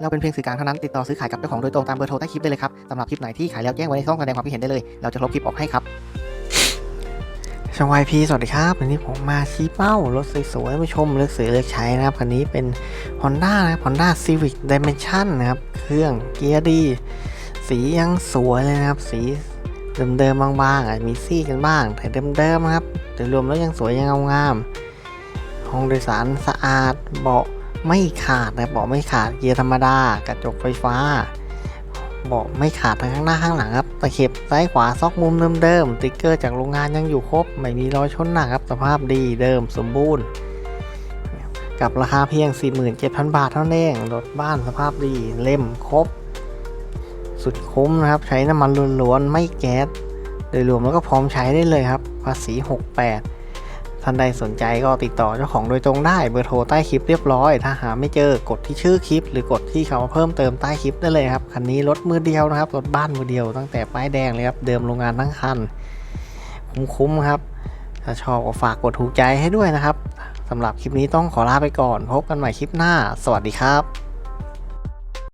เราเป็นเพียงสื่อกลางเท่านั้นติดต่อซื้อขายกับเจ้าของโดยตรงตามเบอร์โทรใต้คลิปได้เลยครับสำหรับคลิปไหนที่ขายแล้วแจ้งไว้ในช่องแสดงความคิดเห็นได้เลย เราจะลบคลิปออกให้ครับช่องวายพีสวัสดีครับวันนี้ผมมาชี้เป้ารถสวยๆมาชมเลือกซื้อเลือกใช้นะครับคันนี้เป็น Honda นะครับ Honda Civic Dimension นะครับ เครื่องเกียร์ดี สียังสวยเลยนะครับ สีเดิมๆบางๆอาจมีซี่กันบ้าง แต่เดิมๆนะครับโดยรวมแล้วยังสวยยังงางามห้องโดยสารสะอาดเบาะ ไม่ขาดนะเบาะไม่ขาดเกียร์ธรรมดากระจกไฟฟ้าเบาะไม่ขาดทั้งข้างหน้าข้างหลังครับตะเข็บซ้ายขวาซอกมุมเดิมๆติ๊กเกอร์จากโรงงานยังอยู่ครบ ไม่มีรอยชนหนักครับสภาพดีเดิมสมบูรณ์ กับราคาเพียง 47,000 บาทเท่านั้นเองรถบ้านสภาพดีเล่มครบ สุดคุ้มนะครับ ใช้น้ำมันล้วนๆไม่แก๊สโดยรวมแล้วก็พร้อมใช้ได้เลยครับ ภาษี 68 ท่านใดสนใจก็ติดต่อเจ้าของโดยตรงได้เบอร์โทรใต้คลิปเรียบร้อย ถ้าหาไม่เจอกดที่ชื่อคลิป หรือกดที่คำว่าเพิ่มเติมใต้คลิปได้เลยครับคันนี้รถมือเดียวนะครับรถบ้านมือเดียวตั้งแต่ป้ายแดงเลยครับเดิมโรงงานทั้งคัน คุ้มๆครับ ถ้าชอบก็ฝากกดถูกใจให้ด้วยนะครับสำหรับคลิปนี้ต้องขอลาไปก่อน พบกันใหม่คลิปหน้า สวัสดีครับ